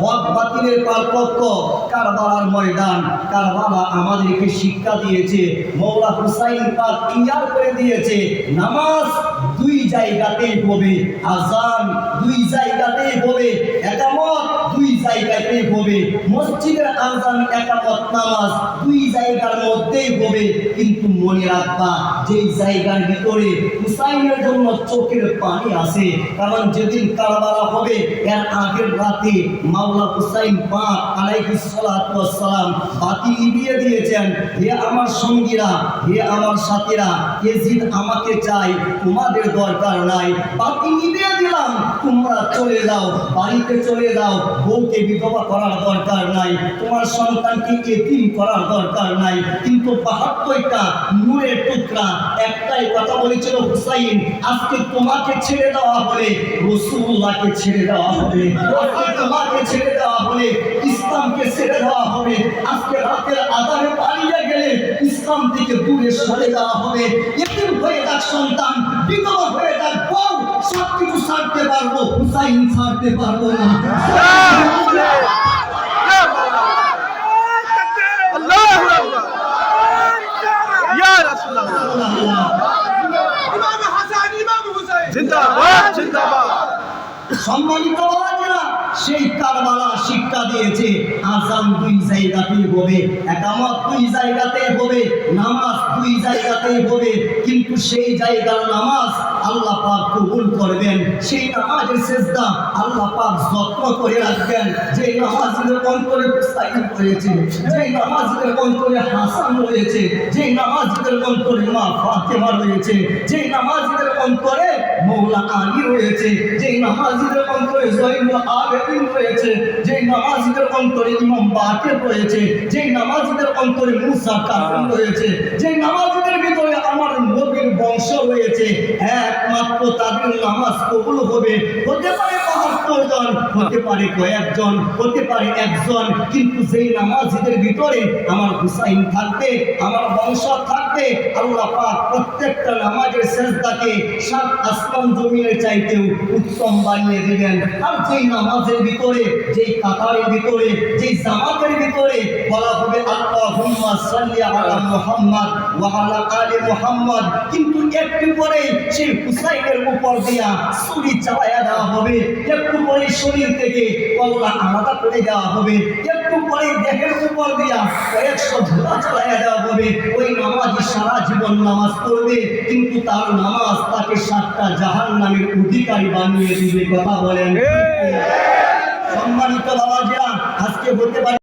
হক বাতিলের পার্থক্য কারবালার ময়দান। কারবালা আমাদেরকে শিক্ষা দিয়েছে, মৌলা হুসাইন পাক ক্লিয়ার করে দিয়েছে, নামাজ দুই জায়গাতেই হবে, আজান দুই জায়গাতেই হবে, একামত হবে। মসজিদের আজান নামাজ দুই জায়গার মধ্যেই হবে। কিন্তু মনে রাখবা জায়গার ভিতরে হুসাইনের জন্য চোখের পানি আসে কারণ যেদিন কারবালা হবে, এর আগের রাতে মাওলা হুসাইন বাতি নিভিয়ে দিয়েছেন, হে আমার সঙ্গীরা, হে আমার সাথীরা এজিদ আমাকে চাই তোমাদের দরকার নাই। বাতি নিভিয়ে দিলাম, তোমরা চলে যাও, বাড়িতে চলে যাও, বউকে বিধবা করার দরকার নাই। তোমার সন্তানকে এতিম করার দরকার নাই। কিন্তু বাহাত্তরটা নূরের টুকরা, একটাই কথা বলেছিল হুসাইন, আজকে তোমাকে ছেড়ে দেওয়া হলে রসুল্লাহকে ছেড়ে দেওয়া হবে। তোমাকে ছেড়ে দেওয়া হলে, ইসলামকে ছেড়ে দেওয়া হবে। আজকে রাতের আধারে পালিয়ে গেলে, ইসলাম থেকে দূরে সরে দেওয়া হবে। এতিম হয়ে যাক সন্তান, বিধবা হয়ে যাক বউ, সব কিছু ছাড়তে পারব। হুসাইন ছাড়তে পারব না। সম্মানিত সেই কারবালা শিক্ষা দিয়েছে আজান দুই জায়গাতেই হবে একামত দুই জায়গাতে হবে নামাজ দুই জায়গাতেই হবে কিন্তু সেই জায়গার নামাজ আল্লাহ পাক কবুল করবেন। সেই নামাজের সেজদা আল্লাহ পাক যত্ন করে রাখবেন। যে নামাজের অন্তরে হুসাইন রয়েছে যে নামাজের অন্তরে হাসান রয়েছে যে নামাজের অন্তরে মা ফাতেমা রয়েছে যে নামাজের অন্তরে মৌলা আলী রয়েছে যে নামাজীদের অন্তরে জয়নুল আবেদিন রয়েছে যে নামাজীদের অন্তরে ইমাম বাকের রয়েছে যে নামাজীদের অন্তরে মুসা কাসিম রয়েছে যে নামাজীদের ভিতরে বংশ রয়েছে একমাত্র তাদের নামাজ কবুল হবে। হতে পারে বাহাত্তর জন, হতে পারে কয়েকজন, হতে পারে একজন, কিন্তু সেই নামাজীদের ভিতরে আমার হুসাইন থাকবে, আমার বংশ থাকবে, আল্লাহ পাক প্রত্যেকটা নামাজের শেষদাকে সাত আসমান জমিনের চাইতেও উত্তম বানিয়ে দেবেন। আর যেই নামাজের ভিতরে, যেই কাতারের ভিতরে, যেই জামাতের ভিতরে বলা হবে, আল্লাহুম্মা সাল্লি আলা মুহাম্মদ আলা আলি মুহাম্মদ। কিন্তু একটু পরে সেই হুসাইনের উপর দিয়া ছুরি চালায়া দেওয়া হবে। একটু পরে শরীর থেকে কল্লা আলাদা করে দেওয়া হবে। একটু পরে দেহের উপর দিয়া কয়েকশো ঝোলা চালাইয়া দেওয়া হবে। ওই নামাজি সারা জীবন নামাজ পড়বে কিন্তু তার নামাজ তাকে সাতটা জাহান নামের অধিকারী বানিয়ে দিবে। কথা বলেন। সম্মানিত বাবাজিরা আজকে হতে পারে